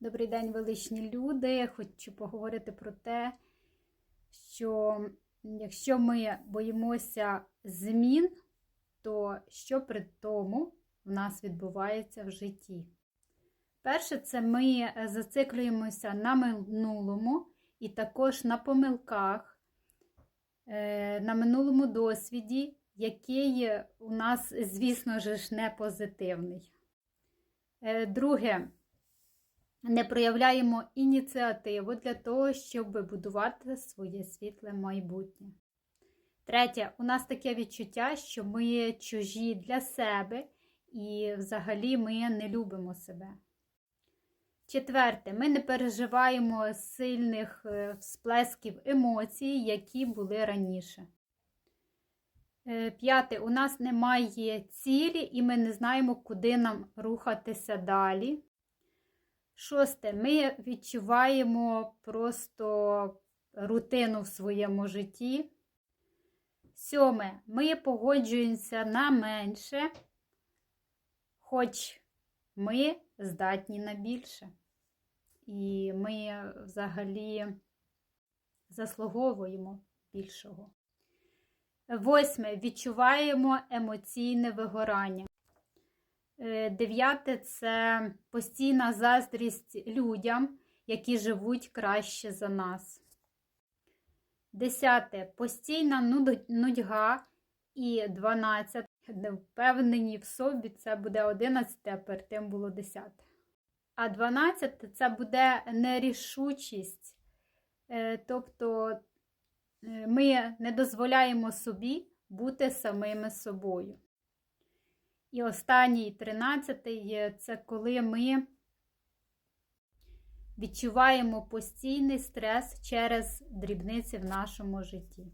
Добрий день, величні люди. Хочу поговорити про те, що якщо ми боїмося змін, то що при тому в нас відбувається в житті? Перше, це ми зациклюємося на минулому і також на помилках, е, на минулому досвіді, який у нас, звісно ж, не позитивний. Е, Друге, не проявляємо ініціативу для того, щоб будувати своє світле майбутнє. Третє, у нас таке відчуття, що ми чужі для себе і взагалі ми не любимо себе. Четверте, ми не переживаємо сильних е, всплесків емоцій, які були раніше. Е, П'яте, у нас немає цілі, і ми не знаємо, куди нам рухатися далі. Шосте, ми відчуваємо просто рутину в своєму житті. Сьоме, ми погоджуємося на менше, хоч ми здатні на більше. І ми взагалі заслуговуємо більшого. Восьме, відчуваємо емоційне вигорання. Е, Дев'яте це постійна заздрість людям, які живуть краще за нас. Десяте постійна нудьга. І дванадцяте не впевнені в собі, це буде одинадцяте, а перед тим було десяте. А дванадцяте це буде нерішучість. Е, Тобто е, ми не дозволяємо собі бути самими собою. І останній тринадцятий це коли ми відчуваємо постійний стрес через дрібниці в нашому житті.